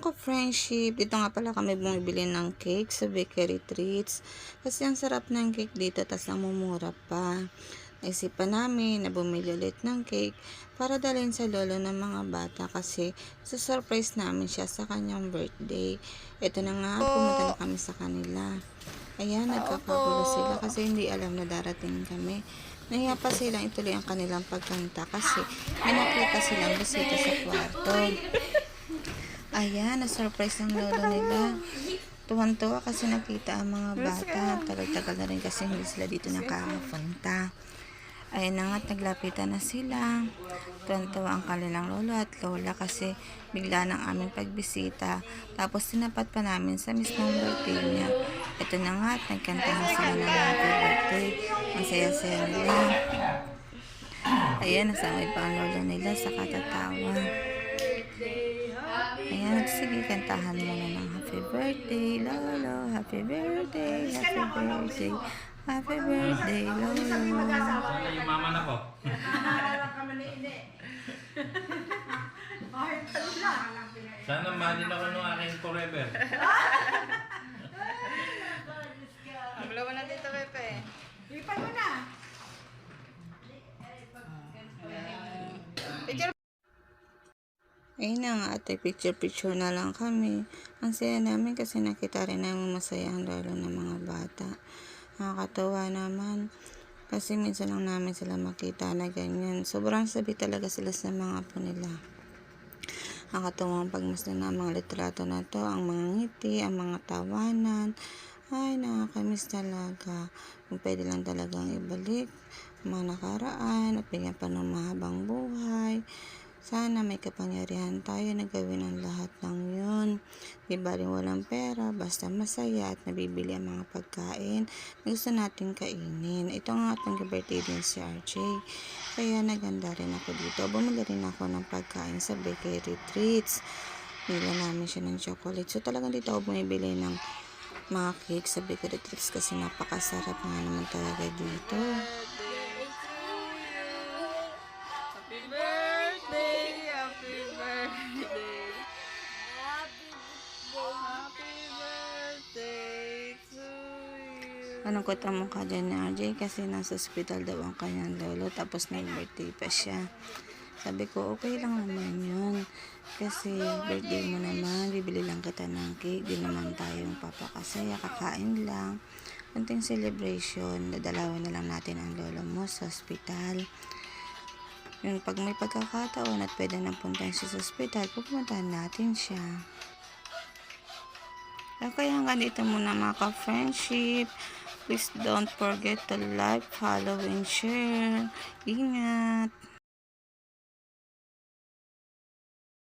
mga ka-friendship, dito nga pala kami bumibili ng cake sa Bakery Treats. Kasi ang sarap ng cake dito, tas ang mumura pa. Naisipan namin na bumili ulit ng cake para dalhin sa lolo ng mga bata kasi susurprise namin siya sa kanyang birthday. Ito na nga, pumunta na kami sa kanila. Ayan, nagkakagulo sila kasi hindi alam na darating kami. Nahiya pa silang ituloy ang kanilang pagkanta kasi may nakita silang bisita sa kwarto. Ayan, na-surprise ng lolo nila. Tuwan-tuwa kasi nakita ang mga bata. Tagal-tagal na rin kasi hindi sila dito nakakapunta. Ayan na nga't naglapitan na sila. Tuwan-tuwa ang kanilang lolo at lola kasi bigla ng aming pagbisita. Tapos tinapat pa namin sa mismong birthday niya. Ito na nga at nagkanta na sila ng happy birthday. Ang saya-saya nila. Ayan, nasamay pa ang lolo nila sa katatawa. Ayan, sige, kantahan mo na ng happy birthday, Lolo. Happy birthday, happy birthday. Happy birthday, Lolo. Sana yung mama na ko. Sana mahalin ako ng aking forever. Ayun na nga, ate, picture-picture na lang kami. Ang saya namin kasi nakita rin namin masaya ang lolo ng mga bata. Nakakatawa naman. Kasi minsan lang namin sila makita na ganyan. Sobrang sabi talaga sila sa mga apo nila. Nakakatawa ang pagmasdan ng mga litrato na to, ang mga ngiti, ang mga tawanan. Ay, nakakamiss talaga. Kung pwede lang talagang ibalik ang mga nakaraan at bigyan pa ng mahabang buhay. Sana may kapangyarihan tayo na gawin ang lahat ng yun. Di ba rin walang pera, basta masaya at nabibili ang mga pagkain na gusto natin kainin. Ito nga atong birthday din si RJ. Kaya naganda rin ako dito. Bumili rin ako ng pagkain sa bakery treats. Nila namin siya ng chocolate. So talagang dito ako bumibili ng mga cake sa bakery treats kasi napakasarap nga naman talaga dito. Kota mo ka dyan ni RJ kasi nasa ospital daw ang kanyang lolo tapos nag-birthday pa siya. Sabi ko, okay lang naman yun. Kasi birthday mo naman, bibili lang kita ng cake. Di naman tayong papakasaya, kakain lang. Kunting celebration, dadalawin na lang natin ang lolo mo sa ospital. Yun, pag may pagkakataon at pwede nang puntahan siya sa ospital, pupuntahan natin siya. Ah, Kaya hanggang dito muna mga ka-friendship. Please don't forget to like, follow, and share. Ingat!